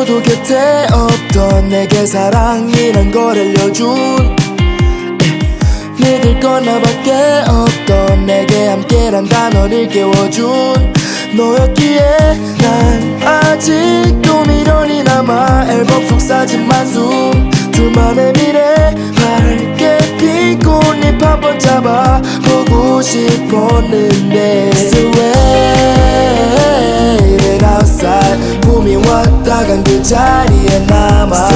없던 내게 사랑이란 걸 알려준 믿을 건 나밖에 없던 내게 함께란 단어를 깨워준 너였기에 난 아직도 미련이 남아 앨범 속 사진만 숨 둘만의 미래 밝게 핀 꽃잎 한 번 잡아 보고 싶었는데 간그 자리에 남아.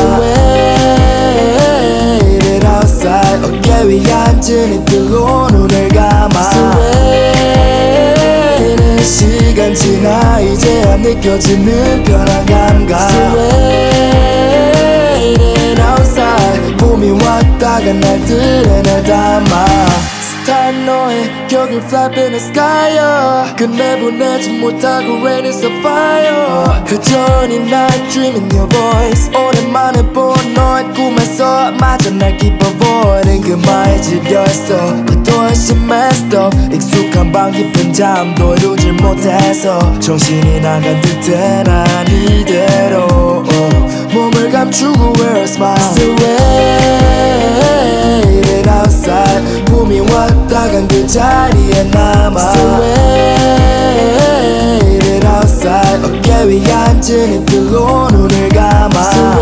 waiting outside 어깨 위 앉은 이틀로 눈을 감아. waiting 시간 지나 이제야 느껴지는 변한 감각. waiting outside 봄이 왔다가 날들에 날 담아 스타일 너의 격을 flap in the sky yeah. 끝내 보내지 못하고 rain is a fire 여전히 난 dreaming your voice 오랜만에 본 너의 꿈에서 마저 날 avoiding 그마에 지렸어 또 훨씬 messed up 익숙한 방 깊은 잠도 이루질 못해서 정신이 나간 듯해 난 이대로 몸을 감추고 wear a smile 그 자리에 남아 Still waiting outside 어깨 위 앉은 이틀로 눈을 감아 Still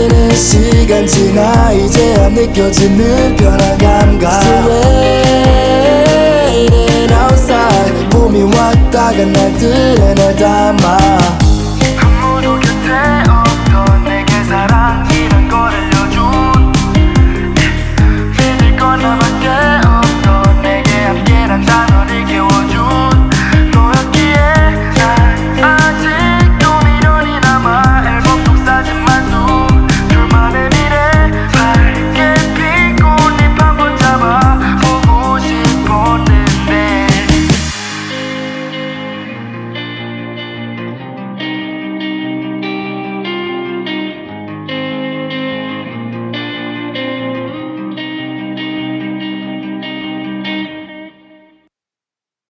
waiting 시간 지나 이제야 느껴지는 변한 감각 Still waiting outside 봄이 왔다가 날들에 날 담아